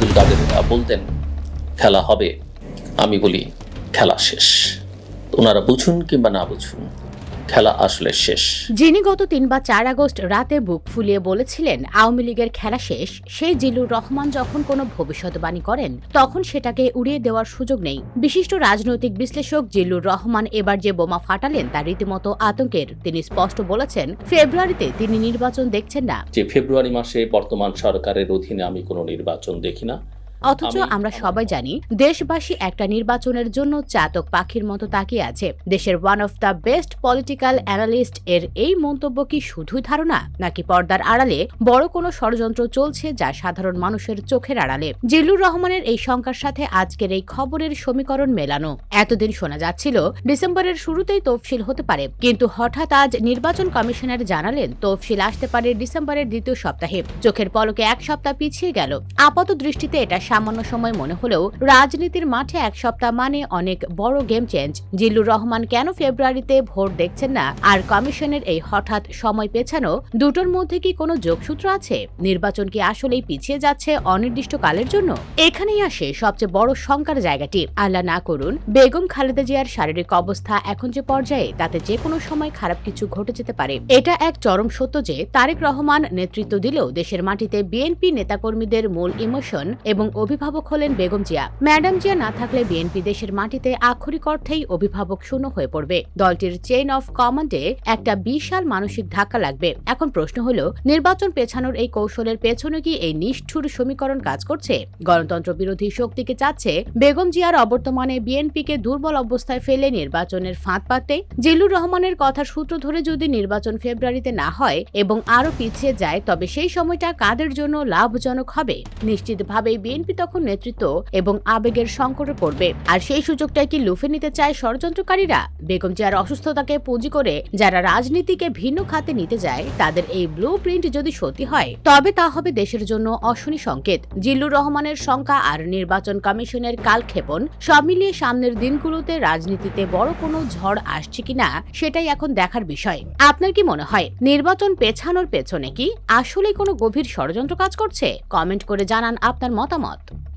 আব্দুল কাদের বলতেন খেলা হবে। আমি বলি খেলা শেষ। ওনারা বুঝুন কিংবা না বুঝুন খেলা আসলে শেষ। যিনি গত তিন বা চার আগস্ট রাতে বুক ফুলিয়ে বলেছিলেন আওয়ামী লীগের খেলা শেষ সেই জিল্লুর রহমান যখন কোনো ভবিষ্যৎবাণী করেন তখন সেটাকে উড়িয়ে দেওয়ার সুযোগ নেই। বিশিষ্ট রাজনৈতিক বিশ্লেষক জিল্লুর রহমান এবার যে বোমা ফাটালেন তা রীতিমতো আতঙ্কের। তিনি স্পষ্ট বলেছেন ফেব্রুয়ারিতে তিনি নির্বাচন দেখছেন না। যে ফেব্রুয়ারি মাসে বর্তমান সরকারের অধীনে আমি কোনো নির্বাচন দেখি না। অথচ আমরা সবাই জানি দেশবাসী একটা নির্বাচনের জন্য চাতক পাখির মতো তাকিয়ে আছে। দেশের one of the best political analyst এর এই মন্তব্য কি শুধুই ধারণা নাকি পর্দার আড়ালে বড় কোনো ষড়যন্ত্র চলছে যা সাধারণ মানুষের চোখের আড়ালে? জিল্লুর রহমানের এই শঙ্কার সাথে আজকের এই খবরের সমীকরণ মেলানো। এতদিন শোনা যাচ্ছিল ডিসেম্বরের শুরুতেই তফসিল হতে পারে। কিন্তু হঠাৎ আজ নির্বাচন কমিশনার জানালেন তফসিল আসতে পারে ডিসেম্বরের দ্বিতীয় সপ্তাহে। চোখের পলকে এক সপ্তাহ পিছিয়ে গেল। আপাত দৃষ্টিতে এটা সামান্য সময় মনে হলেও রাজনীতির মাঠে এক সপ্তাহ মানে অনেক বড় গেম চেঞ্জ জিল্লুর রহমান কেন ফেব্রুয়ারিতে ভোট দেখছেন না? আর কমিশনের এই হঠাৎ সময় পেছানো দুটোর মধ্যে কি কোনো যোগসূত্র আছে? নির্বাচন কি আসলেই পিছিয়ে যাচ্ছে অনির্দিষ্টকালের জন্য? এখানেই আসে সবচেয়ে বড় শঙ্কার জায়গাটি। আল্লাহ না করুন, বেগম খালেদা জিয়ার শারীরিক অবস্থা এখন যে পর্যায়ে, তাতে যে কোনো সময় খারাপ কিছু ঘটে যেতে পারে। এটা এক চরম সত্য যে, তারেক রহমান নেতৃত্ব দিলেও দেশের মাটিতে বিএনপি নেতাকর্মীদের মূল ইমোশন এবং অভিভাবক হলেন বেগম জিয়া। ম্যাডাম জিয়া না থাকলে বিএনপি দেশের মাটিতে আক্ষরিক অর্থেই অভিভাবক শূন্য হয়ে পড়বে। দলটির চেইন অফ কমান্ডে একটা বিশাল মানসিক ধাক্কা লাগবে। এখন প্রশ্ন হলো, নির্বাচন পেছানোর এই কৌশলের পেছনে কি এই নিষ্ঠুর সমীকরণ কাজ করছে? গণতন্ত্র বিরোধী শক্তিকে চাচ্ছে? বেগম জিয়ার অবর্তমানে বিএনপিকে দুর্বল অবস্থায় ফেলে নির্বাচনের ফাঁদ পাতে? জিল্লুর রহমানের কথার সূত্র ধরে যদি নির্বাচন ফেব্রুয়ারিতে না হয় এবং আরও পিছিয়ে যায়, তবে সেই সময়টা কাদের জন্য লাভজনক হবে? নিশ্চিতভাবেই বিএনপি তখন নেতৃত্ব এবং আবেগের সংকটে পড়বে। আর সেই সুযোগটাই কি লুফে নিতে চায় ষড়যন্ত্রকারীরা? বেগম জিয়ার অসুস্থতাকে পুঁজি করে যারা রাজনীতিকে ভিন্ন খাতে নিতে যায়, তাদের এই ব্লু প্রিন্ট যদি সত্যি হয়, তবে তা হবে দেশের জন্য অশনি সংকেত। জিল্লুর রহমানের শঙ্কা আর নির্বাচন কমিশনের কালক্ষেপণ, সব মিলিয়ে সামনের দিনগুলোতে রাজনীতিতে বড় কোনো ঝড় আসছে কিনা, সেটাই এখন দেখার বিষয়। আপনার কি মনে হয়, নির্বাচন পেছানোর পেছনে কি আসলে কোনো গভীর ষড়যন্ত্র কাজ করছে? কমেন্ট করে জানান আপনার মতামত। out.